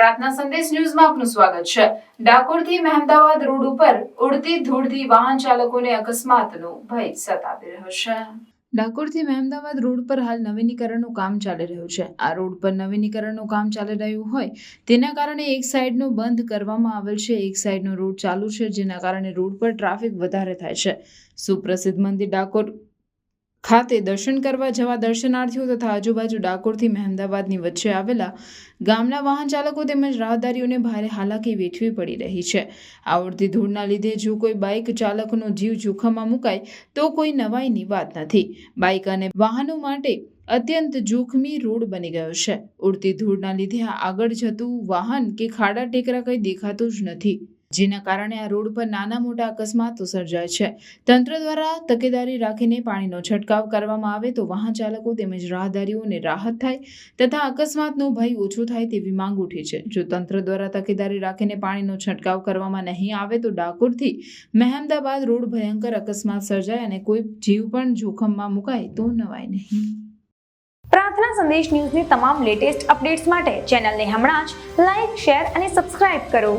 પ્રાર્થના સંદેશ ન્યૂઝમાં આપનું સ્વાગત છે. ડાકોરથી મહેમદાવાદ રોડ ઉપર ઉડતી ધૂળથી વાહન ચાલકોને અકસ્માતનો ભય સતાવી રહ્યો છે. ડાકોરથી મહેમદાવાદ રોડ પર હાલ નવીનીકરણનું કામ ચાલી રહ્યું છે. આ રોડ પર નવીનીકરણનું કામ ચાલી રહ્યું હોય તેના કારણે એક સાઈડનો બંધ કરવામાં આવેલ છે. એક સાઈડનો રોડ ચાલુ છે, જેના કારણે રોડ પર ટ્રાફિક વધારે થાય છે. સુપ્રસિદ્ધ મંદિર ડાકોર ખાતે દર્શન કરવા જવા દર્શનાર્થીઓ તથા આજુબાજુ ડાકોરથી મહેમદાવાદની વચ્ચે આવેલા ગામના વાહન ચાલકો તેમજ રાહદારીઓને ભારે હાલાકી વેઠવી પડી રહી છે. આવડતી ધૂળના લીધે જો કોઈ બાઇક ચાલકનો જીવ જોખમમાં મુકાય, તો કોઈ નવાઈની વાત નથી. બાઇક અને વાહનો માટે અત્યંત જોખમી રોડ બની ગયો છે. ઉડતી ધૂળના લીધે આગળ જતું વાહન કે ખાડા ટેકરા કંઈ દેખાતું જ નથી. જેના કારણે આ રોડ પર નાના મોટા અકસ્માતો સર્જાય છે. તંત્ર દ્વારા તકેદારી રાખીને પાણીનો છંટકાવ કરવામાં આવે તો વાહન ચાલકો તેમજ રાહદારીઓને રાહત થાય તથા અકસ્માતનો ભય ઓછો થાય તેવી માંગ ઉઠી છે. જો તંત્ર દ્વારા તકેદારી રાખીને પાણીનો છંટકાવ કરવામાં નહીં આવે તો ડાકોરથી મહેમદાબાદ રોડ ભયંકર અકસ્માત સર્જાય અને કોઈ જીવ પણ જોખમમાં મુકાય તો નવાય નહીં. પ્રાર્થના સંદેશ ન્યૂઝની તમામ લેટેસ્ટ અપડેટ્સ માટે ચેનલને હમણાં જ લાઈક, શેર અને સબસ્ક્રાઇબ કરો.